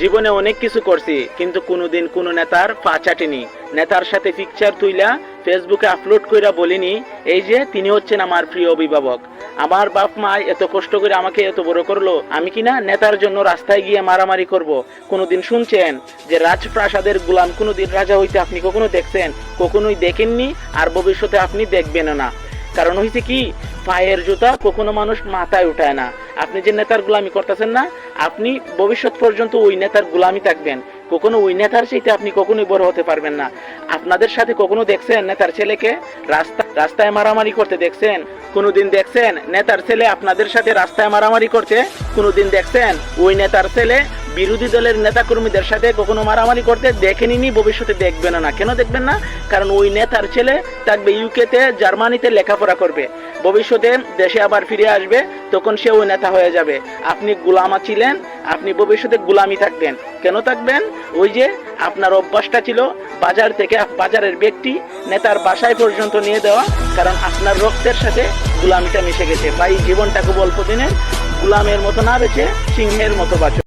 জীবনে অনেক কিছু করছি, কিন্তু কোনোদিন কোনো নেতার পা চাটেনি। নেতার সাথে পিকচার তুইলা ফেসবুকে আপলোড কইরা বলিনি, এই যে তিনি হচ্ছেন আমার প্রিয় অভিভাবক। আমার বাপ মা এত কষ্ট করে আমাকে এত বড় করল, আমি কি না নেতার জন্য রাস্তায় গিয়ে মারামারি করব? কোনোদিন শুনছেন যে রাজপ্রাসাদের গোলাম কোনোদিন রাজা হইতে আপনি কখনো দেখছেন? কখনোই দেখেননি, আর ভবিষ্যতে আপনি দেখবেনও না। কারণ হয়েছে কি পায়ের জুতা কখনো মানুষ মাথায় উঠায় না। আপনি যে নেতার গোলামি করতেছেন না, আপনি ভবিষ্যৎ পর্যন্ত ওই নেতার গোলামি থাকবেন। কখনো ওই নেতার চাইতে আপনি কখনোই বড় হতে পারবেন না। আপনাদের সাথে কখনো দেখছেন নেতার ছেলেকে? রাস্তা, রাস্তায় মারামারি করতে দেখছেন? কোনোদিন দেখছেন নেতার ছেলে আপনাদের সাথে রাস্তায় মারামারি করতে কোনোদিন দেখছেন ওই নেতার ছেলে বিরোধী দলের নেতা কর্মীদের সাথে কখনো মারামারি করতে দেখেনি ভবিষ্যতে দেখবেন না কেন দেখবেন না? কারণ ওই নেতার ছেলে থাকবে ইউকেতে, জার্মানিতে লেখাপড়া করবে। ভবিষ্যতে দেশে আবার ফিরে আসবে, তখন সে ওই নেতা হয়ে যাবে। আপনি গুলামা ছিলেন, আপনি ভবিষ্যতে গুলামি থাকবেন। কেন থাকবেন? ওই যে আপনার অভ্যাসটা ছিল, বাজার থেকে বাজারের ব্যক্তি নেতার বাসায় পর্যন্ত নিয়ে দেওয়া, কারণ আপনার রক্তের সাথে গুলামিটা মিশে গেছে। বা এই জীবনটা খুব অল্প দিনের, গুলামের মতো না বেছে সিংহের মতো বাঁচো।